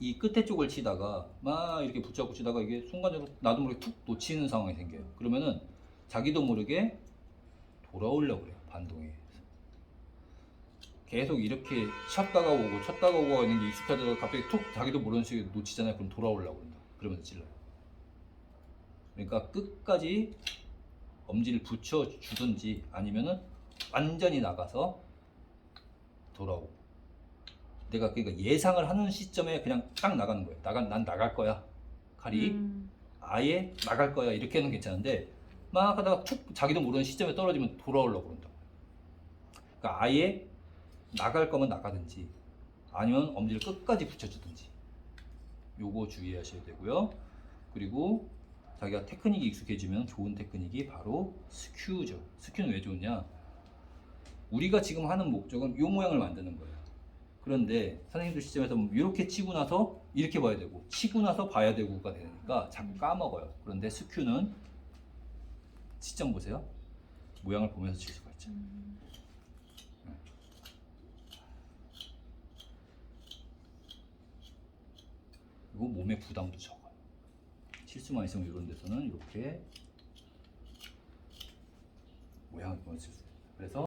이 끝에 쪽을 치다가 막 이렇게 붙잡고 치다가 이게 순간적으로 나도 모르게 툭 놓치는 상황이 생겨요. 그러면은 자기도 모르게 돌아오려고 그래요. 반동에. 계속 이렇게 쳤다가 오고 쳤다가 오고 하는 게 익숙하다가 갑자기 툭 자기도 모르는 식으로 놓치잖아요. 그럼 돌아오려고 그런다. 그러면서 찔러요. 그러니까 끝까지 엄지를 붙여 주든지 아니면은 완전히 나가서 돌아오고 내가 그러니까 예상을 하는 시점에 그냥 딱 나가는 거예요. 나간 난 나갈 거야. 칼이 음. 아예 나갈 거야 이렇게 하는 괜찮은데 막 하다가 툭 자기도 모르는 시점에 떨어지면 돌아오려고 그런다. 그러니까 아예 나갈 거면 나가든지 아니면 엄지를 끝까지 붙여주든지 요거 주의하셔야 되고요. 그리고 자기가 테크닉이 익숙해지면 좋은 테크닉이 바로 스큐죠. 스큐는 왜 좋냐? 우리가 지금 하는 목적은 요 모양을 만드는 거예요. 그런데 선생님들 시점에서 이렇게 치고 나서 이렇게 봐야 되고 치고 나서 봐야 되고가 되니까 자꾸 까먹어요. 그런데 스큐는 시점 보세요. 모양을 보면서 칠 수가 있죠. 음. 그리고 몸의 부담도 적어요. 실수만 있으면 이런 데서는 이렇게 모양을 보면서 칠 수 있어요. 그래서